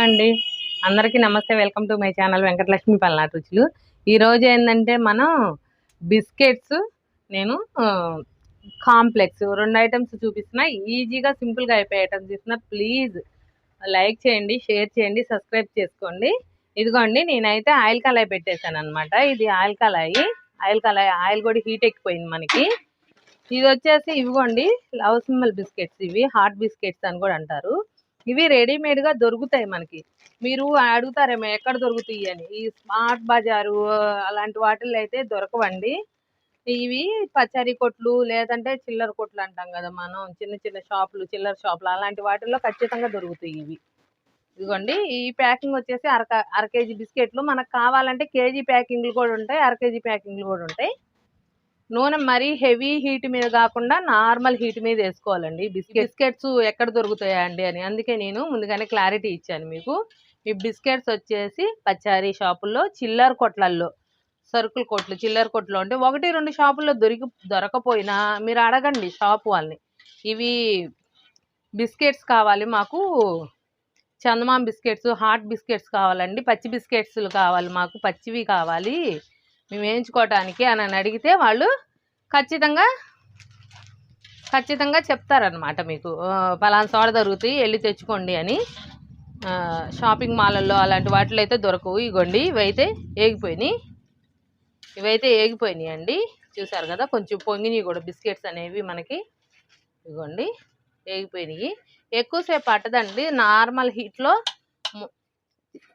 అండి. అందరికీ నమస్తే. Welcome to my channel Venkatalakshmi Palnati రుచులు. ఈరోజు ఏంటంటే మనం బిస్కెట్స్ నేను కాంప్లెక్స్ రెండు ఐటమ్స్ చూపిస్తున్నా. ఈజీగా సింపుల్గా అయిపోయే ఐటమ్స్ చూస్తున్నా ప్లీజ్ లైక్ చేయండి షేర్ చేయండి సబ్స్క్రైబ్ చేసుకోండి. ఇదిగోండి నేనైతే ఆయిల్ కళాయి పెట్టేశాను అనమాట ఇది ఆయిల్ కళాయి. ఆయిల్ కళాయి ఆయిల్ కూడా హీట్ ఎక్కిపోయింది మనకి. ఇది వచ్చేసి ఇవిగోండి లవ్ సింబల్ బిస్కెట్స్ ఇవి హాట్ బిస్కెట్స్ అని కూడా అంటారు. ఇవి రెడీమేడ్గా దొరుకుతాయి మనకి. మీరు అడుగుతారేమో ఎక్కడ దొరుకుతాయి అని. ఈ స్మార్ట్ బజారు అలాంటి వాటిల్లో అయితే దొరకవండి. ఇవి పచారీ కొట్లు లేదంటే చిల్లర కొట్లు అంటాం కదా మనం. చిన్న చిన్న షాపులు చిల్లర షాపులు అలాంటి వాటిల్లో ఖచ్చితంగా దొరుకుతాయి ఇవి. ఇదిగోండి ఈ ప్యాకింగ్ వచ్చేసి అర అర కేజీ బిస్కెట్లు. మనకు కావాలంటే కేజీ ప్యాకింగ్లు కూడా ఉంటాయి అర కేజీ ప్యాకింగ్లు కూడా ఉంటాయి. నూనె మరీ హెవీ హీట్ మీద కాకుండా నార్మల్ హీట్ మీద వేసుకోవాలండి. బిస్కెట్ బిస్కెట్స్ ఎక్కడ దొరుకుతాయా అండి అని. అందుకే నేను ముందుగానే క్లారిటీ ఇచ్చాను మీకు. ఈ బిస్కెట్స్ వచ్చేసి పచారీ షాపుల్లో చిల్లర కొట్లల్లో సరుకుల కొట్లు చిల్లర కొట్లు అంటే ఒకటి రెండు షాపుల్లో దొరికి దొరకపోయినా మీరు అడగండి షాప్ వాళ్ళని. ఇవి బిస్కెట్స్ కావాలి మాకు. చందమామ బిస్కెట్స్ హాట్ బిస్కెట్స్ కావాలండి. పచ్చి బిస్కెట్స్లు కావాలి మాకు. పచ్చివి కావాలి. మేము వేయించుకోవటానికి అని అడిగితే వాళ్ళు ఖచ్చితంగా ఖచ్చితంగా చెప్తారనమాట మీకు. పలానా చోట దొరుకుతాయి వెళ్ళి తెచ్చుకోండి అని. షాపింగ్ మాలల్లో అలాంటి వాటిలో అయితే దొరకవు. ఇగోండి ఇవైతే ఏగిపోయినాయి. ఇవైతే ఏగిపోయినాయి అండి. చూసారు కదా కొంచెం పొంగినాయి కూడా బిస్కెట్స్ అనేవి మనకి. ఇగోండి ఏగిపోయినాయి. ఎక్కువసేపు పట్టదండి. నార్మల్ హీట్లో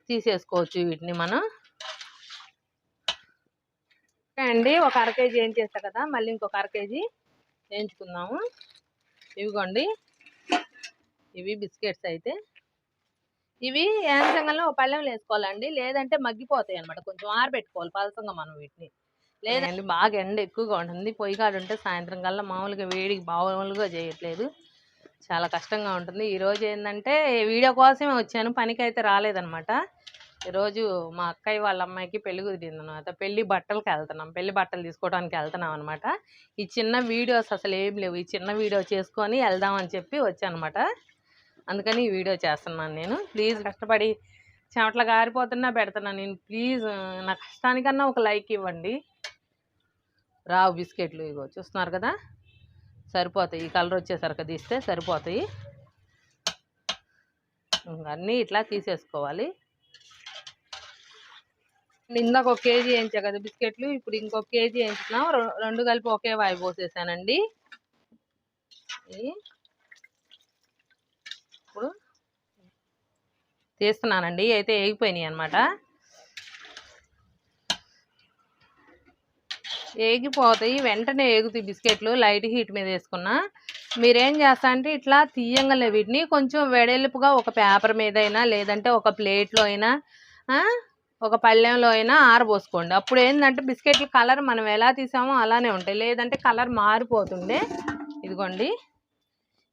తీసేసుకోవచ్చు వీటిని మనం. ఓకే అండి. ఒక అర కేజీ ఏం చేస్తా కదా. మళ్ళీ ఇంకొక అర కేజీ వేయించుకుందాము. ఇవిగోండి. ఇవి బిస్కెట్స్ అయితే. ఇవి ఏంచంగా ఒక పళ్ళెంలో వేసుకోవాలండి. లేదంటే మగ్గిపోతాయి అనమాట కొంచెం ఆరబెట్టుకోవాలి పలసంగా మనం వీటిని. లేదండి బాగా ఎండ ఎక్కువగా ఉంటుంది. పొయ్యి కాడ ఉంటే సాయంత్రం కల్లా మామూలుగా వేడికి మామూలుగా చేయట్లేదు. చాలా కష్టంగా ఉంటుంది. ఈరోజు ఏంటంటే వీడియో కోసమే వచ్చాను. పనికి అయితే రాలేదనమాట ఈరోజు మా అక్కయ్య వాళ్ళ అమ్మాయికి పెళ్ళి కుదిరింది అనమాట పెళ్ళి బట్టలకి వెళ్తున్నాం పెళ్ళి బట్టలు తీసుకోవడానికి వెళ్తున్నాం అనమాట ఈ చిన్న వీడియోస్ అసలు ఏం లేవు. ఈ చిన్న వీడియో చేసుకొని వెళ్దామని చెప్పి వచ్చానమాట. అందుకని ఈ వీడియో చేస్తున్నాను నేను. ప్లీజ్ కష్టపడి చెమట్ల గారిపోతున్నా పెడుతున్నాను నేను ప్లీజ్ నా కష్టానికన్నా ఒక లైక్ ఇవ్వండి. రావు బిస్కెట్లు ఇగో చూస్తున్నారు కదా? సరిపోతాయి. ఈ కలర్ వచ్చేసరికి తీస్తే సరిపోతాయి. అన్నీ ఇట్లా తీసేసుకోవాలి. ఇందాక ఒక కేజీ వేయించా కదా బిస్కెట్లు ఇప్పుడు ఇంకొక కేజీ వేయించినా రెండు కలిపి ఒకే వాయి పోసేసానండి. ఇప్పుడు తీస్తున్నానండి అయితే వేగిపోయినాయి అనమాట ఏగిపోతాయి. వెంటనే ఏగుతాయి బిస్కెట్లు. లైట్ హీట్ మీద వేసుకున్నా. మీరేం చేస్తా అంటే ఇట్లా తీయంగలే వీటిని కొంచెం వెడల్పుగా ఒక పేపర్ మీద అయినా లేదంటే ఒక ప్లేట్లో అయినా ఒక పళ్ళెంలో అయినా ఆరబోసుకోండి. అప్పుడు ఏంటంటే బిస్కెట్ల కలర్ మనం ఎలా తీసామో అలానే ఉంటాయి. లేదంటే కలర్ మారిపోతుండే. ఇదిగోండి.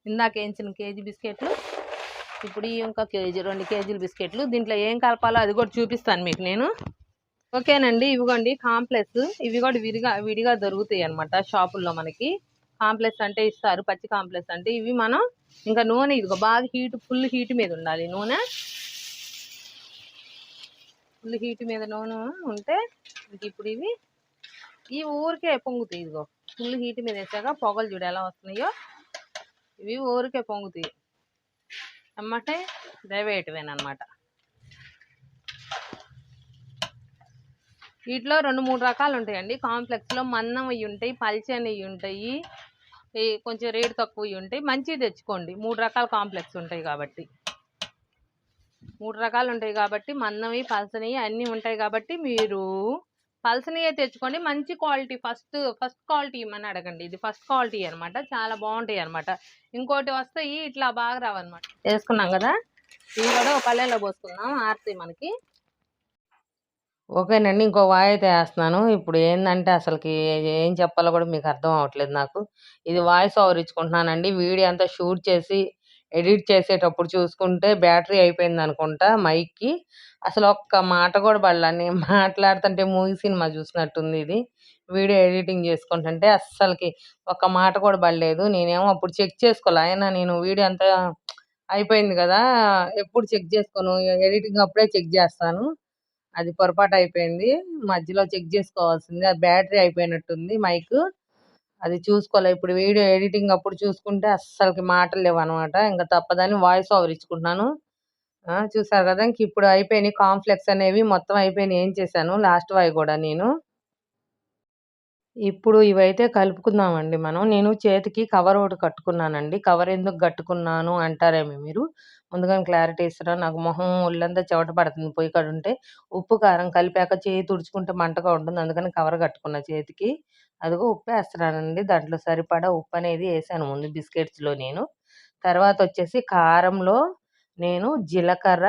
ఇందాక వేయించిన కేజీ బిస్కెట్లు. ఇప్పుడు ఇంకా కేజీ రెండు కేజీల బిస్కెట్లు. దీంట్లో ఏం కలపాలో అది కూడా చూపిస్తాను మీకు నేను. ఓకేనండి. ఇవిగోండి కాంప్లెక్స్. ఇవి కూడా విడిగా విడిగా దొరుకుతాయి అనమాట షాపుల్లో మనకి. కాంప్లెక్స్ అంటే ఇస్తారు. పచ్చి కాంప్లెక్స్ అంటే ఇవి మనం ఇంకా నూనె ఇదిగో బాగా హీట్ ఫుల్ హీట్ మీద ఉండాలి నూనె. ఫుల్ హీట్ మీద నూనె ఉంటే ఇప్పుడు ఇవి ఈ ఊరికే పొంగుతాయి ఇదిగో. ఫుల్ హీట్ మీద వేసాక పొగలు చూడు ఎలా వస్తున్నాయో. ఇవి ఊరికే పొంగుతాయి. అమ్మటే దయవేయటమేనమాట వీటిలో రెండు మూడు రకాలు ఉంటాయండి. కాంప్లెక్స్లో మందం అవి ఉంటాయి పల్చని ఉంటాయి కొంచెం రేటు తక్కువ ఉంటాయి. మంచివి తెచ్చుకోండి. మూడు రకాల కాంప్లెక్స్ ఉంటాయి కాబట్టి. మూడు రకాలు ఉంటాయి కాబట్టి మందవి పల్సనివి అన్నీ ఉంటాయి కాబట్టి మీరు పల్సనియే తెచ్చుకోండి. మంచి క్వాలిటీ ఫస్ట్ ఫస్ట్ క్వాలిటీ ఇమ్మని అడగండి. ఇది ఫస్ట్ క్వాలిటీ అనమాట చాలా బాగుంటాయి అన్నమాట. ఇంకోటి వస్తాయి ఇట్లా బాగా రావన్నమాట. వేసుకున్నాం కదా? ఇవి కూడా ఒక పల్లెలో పోసుకుందాం. ఆర్తి మనకి. ఓకేనండి ఇంకో వాయి వేస్తున్నాను. ఇప్పుడు ఏంటంటే అసలుకి ఏం చెప్పాలో కూడా మీకు అర్థం అవ్వట్లేదు నాకు. ఇది వాయిస్ ఓవర్ ఇచ్చుకుంటున్నానండి. వీడియో అంతా షూట్ చేసి ఎడిట్ చేసేటప్పుడు చూసుకుంటే బ్యాటరీ అయిపోయింది అనుకుంటా మైక్కి. అసలు ఒక్క మాట కూడా పడలా. నేను మాట్లాడుతుంటే మూవీ సినిమా చూసినట్టుంది ఇది. వీడియో ఎడిటింగ్ చేసుకుంటుంటే అస్సలకి ఒక్క మాట కూడా పడలేదు. నేనేమో అప్పుడు చెక్ చేసుకోలే. అయినా నేను వీడియో అంతా అయిపోయింది కదా ఎప్పుడు చెక్ చేసుకోను? ఎడిటింగ్ అప్పుడే చెక్ చేస్తాను. అది పొరపాటు అయిపోయింది. మధ్యలో చెక్ చేసుకోవాల్సింది. బ్యాటరీ అయిపోయినట్టుంది మైక్. అది చూసుకోవాలి ఇప్పుడు వీడియో ఎడిటింగ్ అప్పుడు చూసుకుంటే అస్సలకి మాటలు లేవు అనమాట ఇంకా తప్పదని వాయిస్ ఓవర్ ఇచ్చుకుంటున్నాను చూసారు కదా ఇంక ఇప్పుడు అయిపోయినాయి కాంప్లెక్స్ అనేవి మొత్తం అయిపోయినాయి ఏం చేశాను లాస్ట్ వాయి కూడా నేను ఇప్పుడు ఇవైతే కలుపుకుందామండి మనం. నేను చేతికి కవర్ ఒకటి కట్టుకున్నానండి. కవర్ ఎందుకు కట్టుకున్నాను అంటారేమో మీరు. ముందుగానే క్లారిటీ ఇస్తున్నాను. నాకు మొహం ఒళ్ళంతా చెవట పడుతుంది పోయి కడుంటే ఉప్పు, కారం కలిపాక చేయి తుడుచుకుంటే మంటగా ఉంటుంది. అందుకని కవర్ కట్టుకున్నా చేతికి. అదిగో ఉప్పేస్తున్నానండి. దాంట్లో సరిపడా ఉప్పు అనేది వేసాను ముందు బిస్కెట్స్‌లో నేను. తర్వాత వచ్చేసి కారంలో నేను జీలకర్ర,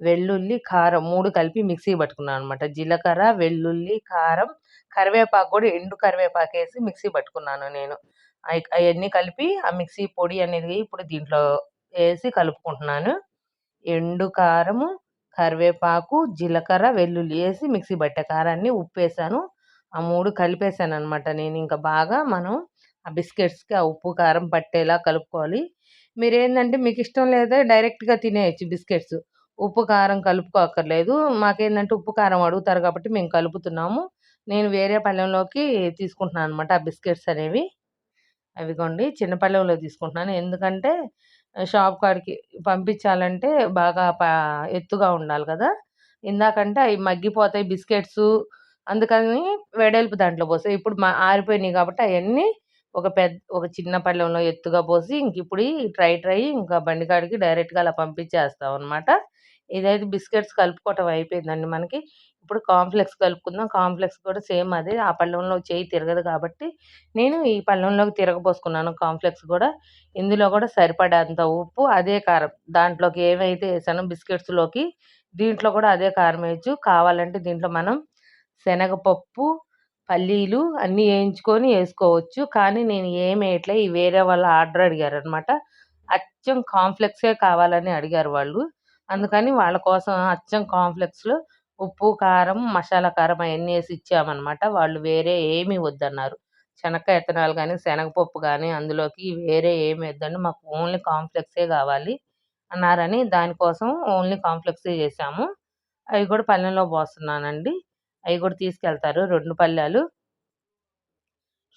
వెల్లుల్లి, కారం మూడు కలిపి మిక్సీ పట్టుకున్నాను అనమాట. జీలకర్ర, వెల్లుల్లి, కారం, కరివేపాకు కూడా ఎండు కరివేపాకు వేసి మిక్సీ పట్టుకున్నాను నేను. అవన్నీ కలిపి ఆ మిక్సీ పొడి అనేది ఇప్పుడు దీంట్లో వేసి కలుపుకుంటున్నాను. ఎండు కారము, కరివేపాకు, జీలకర్ర, వెల్లుల్లి వేసి మిక్సీ పట్టే కారాన్ని, ఉప్పు వేసాను ఆ మూడు కలిపేసాను అనమాట నేను. ఇంకా బాగా మనం ఆ బిస్కెట్స్‌కి ఆ ఉప్పు, కారం పట్టేలా కలుపుకోవాలి. మీరేందంటే ఇష్టం లేదా డైరెక్ట్‌గా తినేయచ్చు బిస్కెట్స్. ఉప్పు, కారం కలుపుకోక్కర్లేదు. మాకేందంటే ఉప్పు, కారం అడుగుతారు కాబట్టి మేము కలుపుతున్నాము. నేను వేరే పళ్ళెంలోకి తీసుకుంటున్నాను అనమాట ఆ బిస్కెట్స్ అనేవి. అవిగోండి చిన్న పళ్ళెంలో తీసుకుంటున్నాను. ఎందుకంటే షాప్ కాడికి పంపించాలంటే బాగా ప ఎత్తుగా ఉండాలి కదా! ఇందాకంటే అవి మగ్గిపోతాయి బిస్కెట్సు. అందుకని వెడల్పు దాంట్లో పోసే ఇప్పుడు మా ఆరిపోయినాయి కాబట్టి అవన్నీ ఒక పెద్ద ఒక చిన్న పళ్ళెంలో ఎత్తుగా పోసి ఇంకిప్పుడు ఈ ట్రై ట్రై ఇంకా బండి కాడికి డైరెక్ట్‌గా అలా పంపించేస్తాం అనమాట ఇదైతే బిస్కెట్స్ కలుపుకోవటం అయిపోయిందండి మనకి. ఇప్పుడు కాంప్లెక్స్ కలుపుకుందాం. కాంప్లెక్స్ కూడా సేమ్ అదే. ఆ పళ్ళెంలో చేయి తిరగదు కాబట్టి నేను ఈ పళ్ళెంలోకి తిరగబోసుకున్నాను కాంప్లెక్స్ కూడా. ఇందులో కూడా సరిపడేంత ఉప్పు, అదే కారం. దాంట్లోకి ఏమైతే వేసానో బిస్కెట్స్‌లోకి దీంట్లో కూడా అదే కారం వేయచ్చు కావాలంటే దీంట్లో మనం శనగపప్పు, పల్లీలు అన్నీ వేయించుకొని వేసుకోవచ్చు కానీ నేను ఏమేయట్లే. ఈ వేరే వాళ్ళు ఆర్డర్ అడిగారు అనమాట అచ్చం కాంప్లెక్సే కావాలని అడిగారు వాళ్ళు. అందుకని వాళ్ళ కోసం అచ్చం కాంప్లెక్స్‌లో ఉప్పు, కారం, మసాలా కారం అవన్నీ వేసి ఇచ్చామన్నమాట వాళ్ళు వేరే ఏమి వద్దన్నారు. శనక్కాయ విత్తనాలు కానీ శనగపప్పు కానీ అందులోకి వేరే ఏమి వద్దండి. మాకు ఓన్లీ కాంప్లెక్సే కావాలి అన్నారని దానికోసం ఓన్లీ కాంప్లెక్సే చేశాము. అవి కూడా పళ్ళెంలో పోస్తున్నానండి. అవి కూడా తీసుకెళ్తారు రెండు పళ్ళాలు.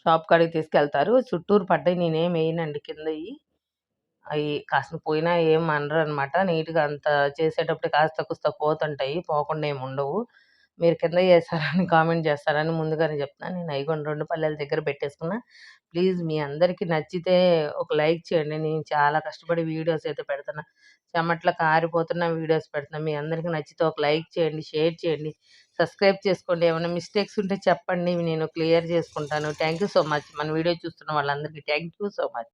షాప్ కాడికి తీసుకెళ్తారు. చుట్టూరు పడ్డాయి. నేనేం వేయనండి కింద అవి కాస్త పోయినా ఏం అనరు అనమాట నీట్‌గా అంత చేసేటప్పుడు కాస్త కూస్త పోతుంటాయి. పోకుండా ఏమి ఉండవు. మీరు కింద చేస్తారని కామెంట్ చేస్తారని ముందుగానే చెప్తున్నాను. నేను ఐగొండ రెండు పల్లెల దగ్గర పెట్టేసుకున్నా. ప్లీజ్ మీ అందరికీ నచ్చితే ఒక లైక్ చేయండి. నేను చాలా కష్టపడి వీడియోస్ అయితే పెడుతున్నా. చెమట్ల కారిపోతున్న వీడియోస్ పెడుతున్నా. మీ అందరికీ నచ్చితే ఒక లైక్ చేయండి, షేర్ చేయండి, సబ్స్క్రైబ్ చేసుకోండి. ఏమైనా మిస్టేక్స్ ఉంటే చెప్పండి. నేను క్లియర్ చేసుకుంటాను. Thank you so much. మన వీడియో చూస్తున్న వాళ్ళందరికీ థ్యాంక్ యూ సో మచ్.